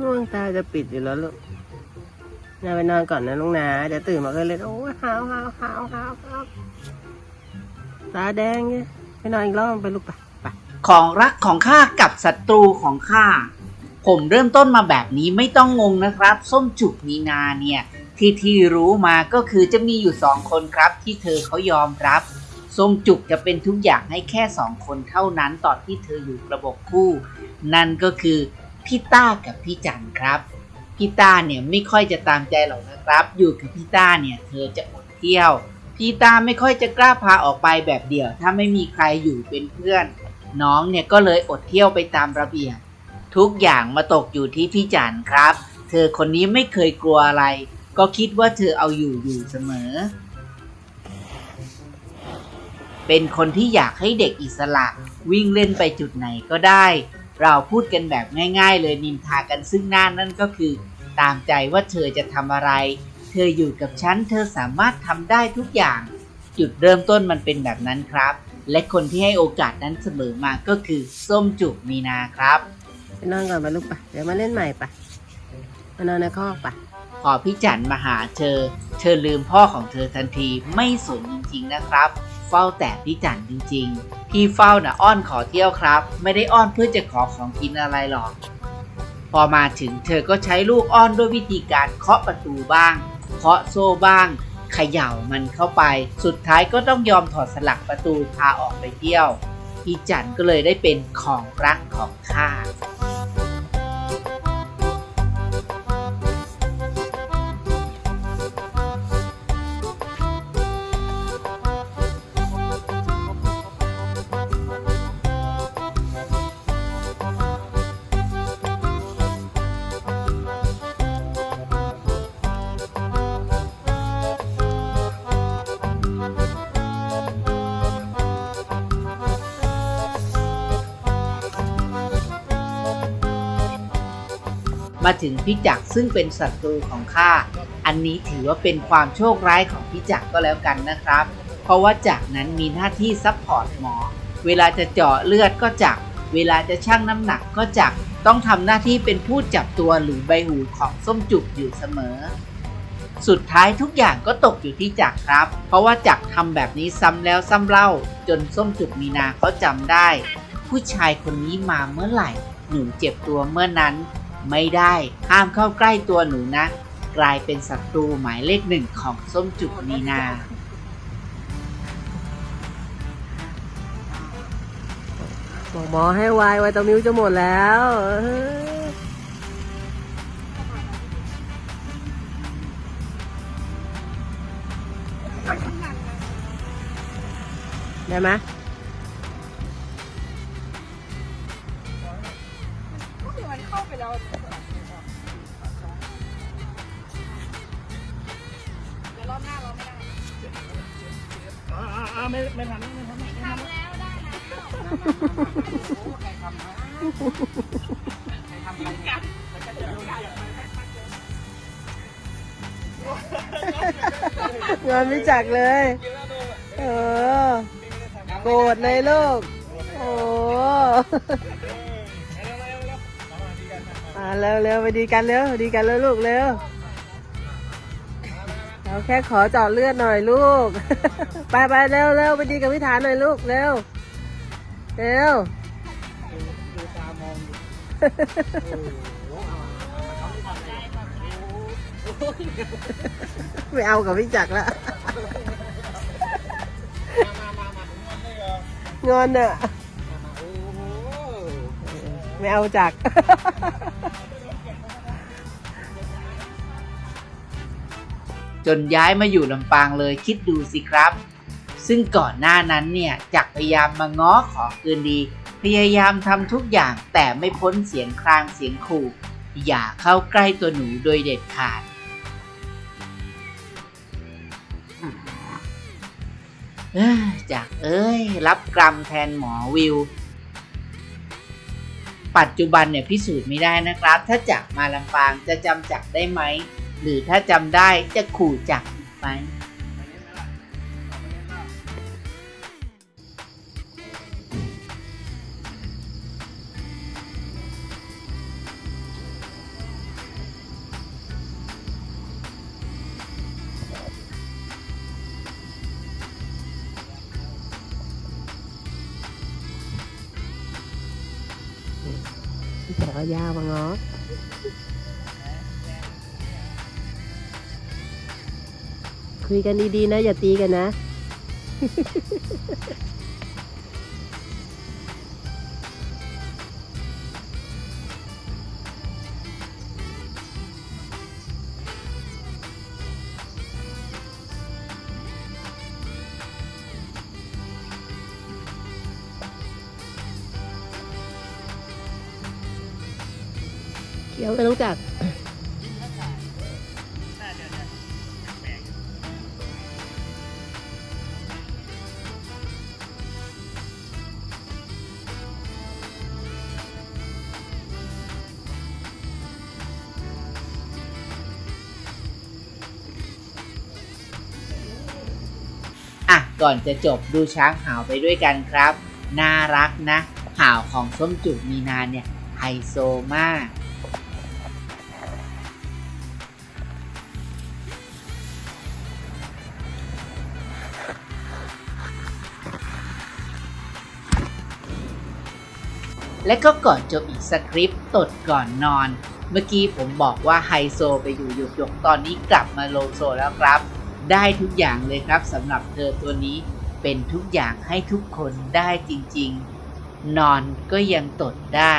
ง่วงตาจะปิดอยู่แล้วลูกนายไปนอนก่อนนะลุงนะเดี๋ยวตื่นมาก็เลยโอ้ยหาวหาวหาวหาวหาวตาแดงเนี่ยไปนอนอีกรอบไปลูกไปไปของรักของข้ากับศัตรูของข้าผมเริ่มต้นมาแบบนี้ไม่ต้องงงนะครับ ส้มจุกมีนาเนี่ย ที่ที่รู้มาก็คือจะมีอยู่สองคนครับ ที่เธอเขายอมรับ ส้มจุกจะเป็นทุกอย่างให้แค่สองคนเท่านั้นตอนที่เธออยู่ระบบคู่ นั่นก็คือ พี่ต้ากับพี่จันครับพี่ต้าเนี่ยไม่ค่อยจะตามใจหรอกนะครับ อยู่กับพี่ต้าเนี่ยเธอจะอดเที่ยว พี่ต้าไม่ค่อยจะกล้าพาออกไปแบบเดี่ยว ถ้าไม่มีใครอยู่เป็นเพื่อน น้องเนี่ยก็เลยอดเที่ยวไปตามระเบียบทุกอย่างมาตกอยู่ที่พี่จันครับ เธอคนนี้ไม่เคยกลัวอะไร ก็คิดว่าเธอเอาอยู่อยู่เสมอ เป็นคนที่อยากให้เด็กอิสระ วิ่งเล่นไปจุดไหนก็ได้ เราพูดกันแบบง่าย ๆ เลยนินทากันซึ่งหน้านั่นก็คือ ตามใจว่าเธอจะทำอะไร เธออยู่กับฉันเธอสามารถทำได้ทุกอย่าง จุดเริ่มต้นมันเป็นแบบนั้นครับ และคนที่ให้โอกาสนั้นเสมอมาก็คือส้มจุกมีนาครับ ไปนอนก่อนไปลูกไปเดี๋ยวมาเล่นใหม่ไปมานอนในคอกไปพอพี่จันมาหาเธอ เธอลืมพ่อของเธอทันทีไม่สนจริงๆนะครับ เฝ้าแต่พี่จันจริง ๆ พี่เฝ้าน่ะอ้อนขอเที่ยวครับ ไม่ได้อ้อนเพื่อจะขอของกินอะไรหรอก พอมาถึงเธอก็ใช้ลูกอ้อนด้วยวิธีการเคาะประตูบ้าง เคาะโซ่บ้างเขย่ามันเข้าไป สุดท้ายก็ต้องยอมถอดสลักประตูพาออกไปเที่ยว พี่จันก็เลยได้เป็นของรักของข้า มาถึงพี่จักซึ่งเป็นศัตรูของข้า อันนี้ถือว่าเป็นความโชคร้ายของพี่จักก็แล้วกันนะครับ เพราะว่าจักนั้นมีหน้าที่ซัพพอร์ตหมอ เวลาจะเจาะเลือดก็จัก เวลาจะชั่งน้ำหนักก็จัก ต้องทำหน้าที่เป็นผู้จับตัวหรือใบหูของส้มจุกอยู่เสมอ สุดท้ายทุกอย่างก็ตกอยู่ที่จักครับ เพราะว่าจักทำแบบนี้ซ้ำแล้วซ้ำเล่า จนส้มจุกมีนาเขาจำได้ ผู้ชายคนนี้มาเมื่อไหร่ หนูเจ็บตัวเมื่อนั้น ไม่ได้ห้ามเข้าใกล้ตัวหนูนะ กลายเป็นศัตรูหมายเลขหนึ่งของส้มจุกมีนา บอกหมอให้ไวไวตามิวจะหมดแล้วเออได้ไหม มันเข้าไปแล้วเดี๋ยวรอบหน้าเราไม่ได้อ่าไม่ไม่ทันไม่ทันไม่ทันทำแล้วได้แล้วงอนไม่จักเลย เออ โกรธเลยลูก โอ้อ่า เร็วเร็วไปดีกันเร็วดีกันเร็วลูกเร็วเราแค่ขอจาะเลือดหน่อยลูก ไปไปเร็วเร็วไปดีกับพิธานหน่อยลูกเร็วเร็วดูตามองอยู่ไม่เอากับพี่จักรแล้วงมันเหรองอนอะ ไม่เอาจักรจนย้ายมาอยู่ลำปางเลยคิดดูสิครับ ซึ่งก่อนหน้านั้นเนี่ยจักรพยายามมาง้อขอคืนดี พยายามทำทุกอย่างแต่ไม่พ้นเสียงครางเสียงขู่ อย่าเข้าใกล้ตัวหนูโดยเด็ดขาดเอ้ยจากเอ้ย รับกรรมแทนหมอวิว ปัจจุบันเนี่ยพิสูจน์ไม่ได้นะครับ ถ้าจักมาลำปางจะจำจักได้ไหม หรือถ้าจำได้จะขู่จักอีกไหม เอายาวมาง้อคุยกันดีๆนะ อย่าตีกันนะ เคี้ยวไม่รู้จักอะก่อนจะจบดูช้างหาวไปด้วยกันครับ น่ารักนะหาวของส้มจุกมีนาเนี่ยไฮโซมาก และก็ก่อนจบอีกสคริปต์ตดก่อนนอน เมื่อกี้ผมบอกว่าไฮโซไปอยู่หยกหยกตอนนี้กลับมาโลโซแล้วครับ ได้ทุกอย่างเลยครับสำหรับเธอตัวนี้เป็นทุกอย่างให้ทุกคนได้จริงๆ นอนก็ยังตดได้